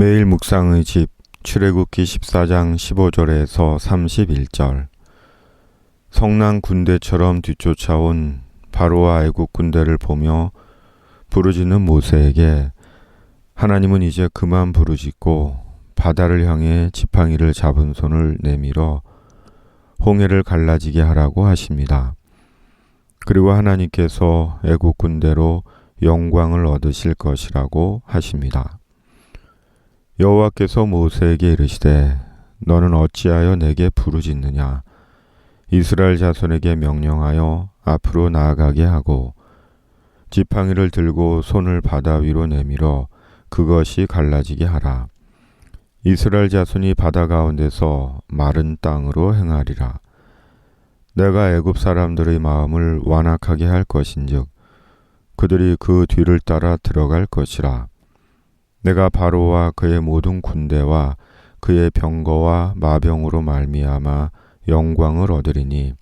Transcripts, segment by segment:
매일 묵상의 집 출애굽기 14장 15절에서 31절 성난 군대처럼 뒤쫓아온 바로와 애국 군대를 보며 부르짖는 모세에게 하나님은 이제 그만 부르짖고 바다를 향해 지팡이를 잡은 손을 내밀어 홍해를 갈라지게 하라고 하십니다. 그리고 하나님께서 애국 군대로 영광을 얻으실 것이라고 하십니다. 여호와께서 모세에게 이르시되 너는 어찌하여 내게 부르짖느냐? 이스라엘 자손에게 명령하여 앞으로 나아가게 하고 지팡이를 들고 손을 바다 위로 내밀어 그것이 갈라지게 하라. 이스라엘 자손이 바다 가운데서 마른 땅으로 행하리라. 내가 애굽 사람들의 마음을 완악하게 할 것인즉 그들이 그 뒤를 따라 들어갈 것이라 내가 바로와 그의 모든 군대와 그의 병거와 마병으로 말미암아 영광을 얻으리니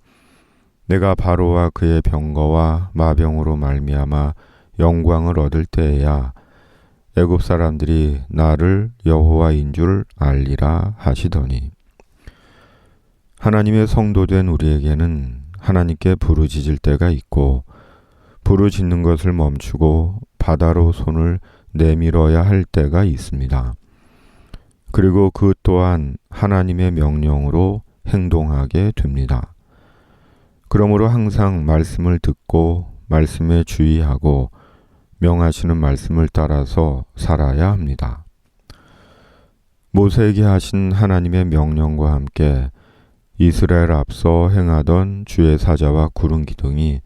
내가 바로와 그의 병거와 마병으로 말미암아 영광을 얻을 때에야 애굽 사람들이 나를 여호와인 줄 알리라 하시더니 하나님의 성도된 우리에게는 하나님께 부르짖을 때가 있고 부르짖는 것을 멈추고 바다로 손을 내밀어야 할 때가 있습니다. 그리고 그 또한 하나님의 명령으로 행동하게 됩니다. 그러므로 항상 말씀을 듣고 말씀에 주의하고 명하시는 말씀을 따라서 살아야 합니다. 모세에게 하신 하나님의 명령과 함께 이스라엘 앞서 행하던 주의 사자와 구름 기둥이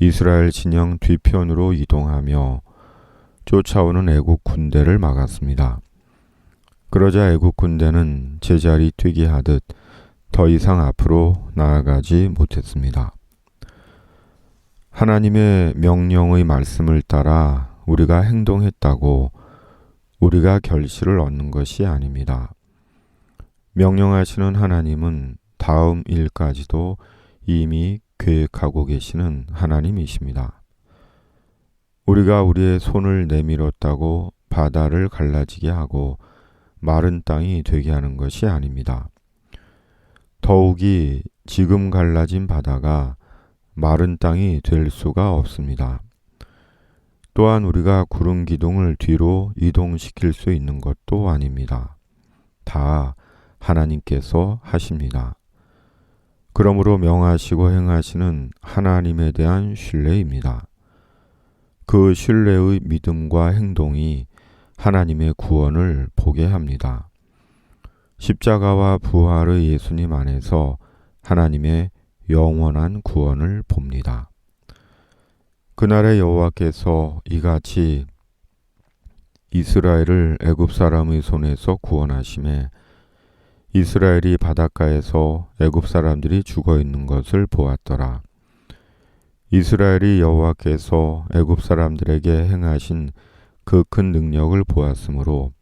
이스라엘 진영 뒤편으로 이동하며 쫓아오는 애국 군대를 막았습니다. 그러자 애국 군대는 제자리 뛰기 하듯 더 이상 앞으로 나아가지 못했습니다. 하나님의 명령의 말씀을 따라 우리가 행동했다고 우리가 결실을 얻는 것이 아닙니다. 명령하시는 하나님은 다음 일까지도 이미 계획하고 계시는 하나님이십니다. 우리가 우리의 손을 내밀었다고 바다를 갈라지게 하고 마른 땅이 되게 하는 것이 아닙니다. 더욱이 지금 갈라진 바다가 마른 땅이 될 수가 없습니다. 또한 우리가 구름 기둥을 뒤로 이동시킬 수 있는 것도 아닙니다. 다 하나님께서 하십니다. 그러므로 명하시고 행하시는 하나님에 대한 신뢰입니다. 그 신뢰의 믿음과 행동이 하나님의 구원을 보게 합니다. 십자가와 부활의 예수님 안에서 하나님의 영원한 구원을 봅니다. 그날의 여호와께서 이같이 이스라엘을 애굽 사람의 손에서 구원하심에 이스라엘이 바닷가에서 애굽 사람들이 죽어 있는 것을 보았더라. 이스라엘이 여호와께서 애굽 사람들에게 행하신 그 큰 능력을 보았으므로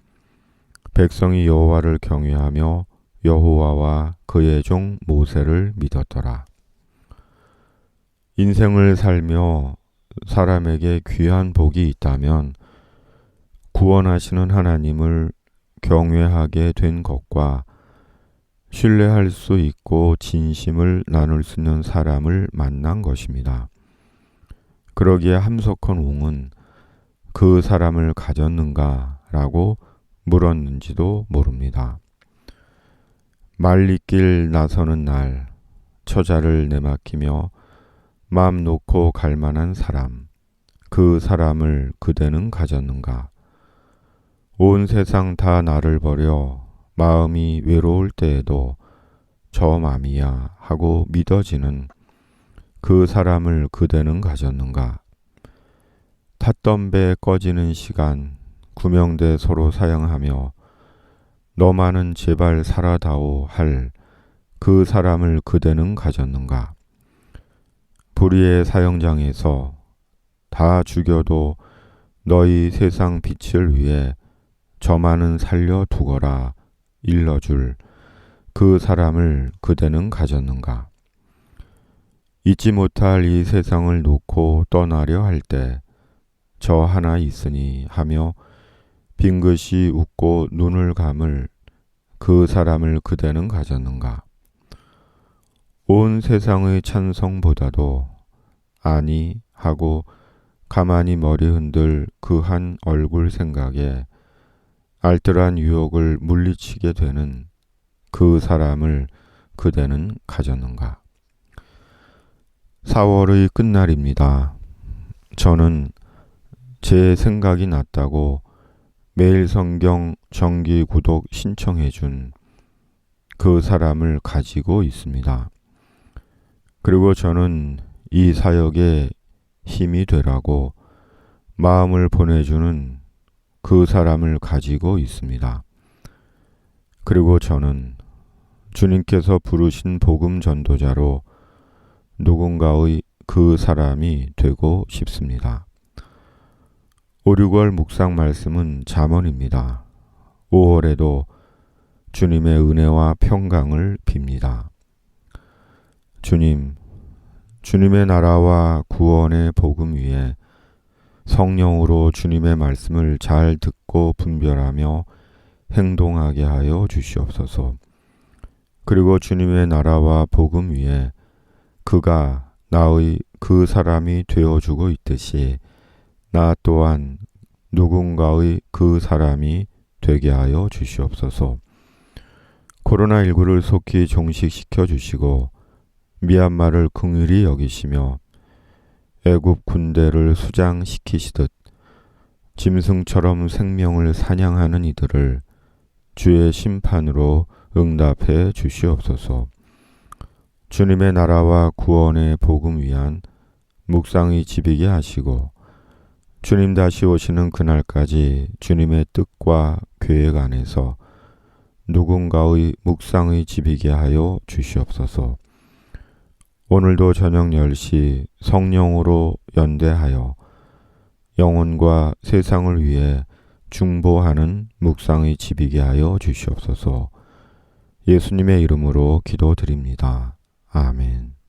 백성이 여호와를 경외하며 여호와와 그의 종 모세를 믿었더라. 인생을 살며 사람에게 귀한 복이 있다면 구원하시는 하나님을 경외하게 된 것과 신뢰할 수 있고 진심을 나눌 수 있는 사람을 만난 것입니다. 그러기에 함석헌 옹은 그 사람을 가졌는가 라고 물었는지도 모릅니다. 말리길 나서는 날 처자를 내맡기며 마음 놓고 갈 만한 사람 그 사람을 그대는 가졌는가 온 세상 다 나를 버려 마음이 외로울 때에도 저 맘이야 하고 믿어지는 그 사람을 그대는 가졌는가? 탔던 배 꺼지는 시간 구명대 서로 사용하며 너만은 제발 살아다오 할 그 사람을 그대는 가졌는가? 불의의 사형장에서 다 죽여도 너희 세상 빛을 위해 저만은 살려 두거라 일러줄 그 사람을 그대는 가졌는가? 잊지 못할 이 세상을 놓고 떠나려 할 때 저 하나 있으니 하며 빙긋이 웃고 눈을 감을 그 사람을 그대는 가졌는가? 온 세상의 찬성보다도 아니 하고 가만히 머리 흔들 그 한 얼굴 생각에 알뜰한 유혹을 물리치게 되는 그 사람을 그대는 가졌는가? 4월의 끝날입니다. 저는 제 생각이 났다고 매일 성경 정기 구독 신청해 준 그 사람을 가지고 있습니다. 그리고 저는 이 사역에 힘이 되라고 마음을 보내주는 그 사람을 가지고 있습니다. 그리고 저는 주님께서 부르신 복음 전도자로 누군가의 그 사람이 되고 싶습니다. 5, 6월 묵상 말씀은 잠언입니다. 5월에도 주님의 은혜와 평강을 빕니다. 주님, 주님의 나라와 구원의 복음 위에 성령으로 주님의 말씀을 잘 듣고 분별하며 행동하게 하여 주시옵소서. 그리고 주님의 나라와 복음 위에 그가 나의 그 사람이 되어주고 있듯이 나 또한 누군가의 그 사람이 되게 하여 주시옵소서. 코로나19를 속히 종식시켜 주시고 미얀마를 긍휼히 여기시며 애굽 군대를 수장시키시듯 짐승처럼 생명을 사냥하는 이들을 주의 심판으로 응답해 주시옵소서. 주님의 나라와 구원의 복음 위한 묵상이 집이게 하시고 주님 다시 오시는 그날까지 주님의 뜻과 계획 안에서 누군가의 묵상의 집이게 하여 주시옵소서. 오늘도 저녁 10시 성령으로 연대하여 영혼과 세상을 위해 중보하는 묵상의 집이게 하여 주시옵소서. 예수님의 이름으로 기도드립니다. 아멘.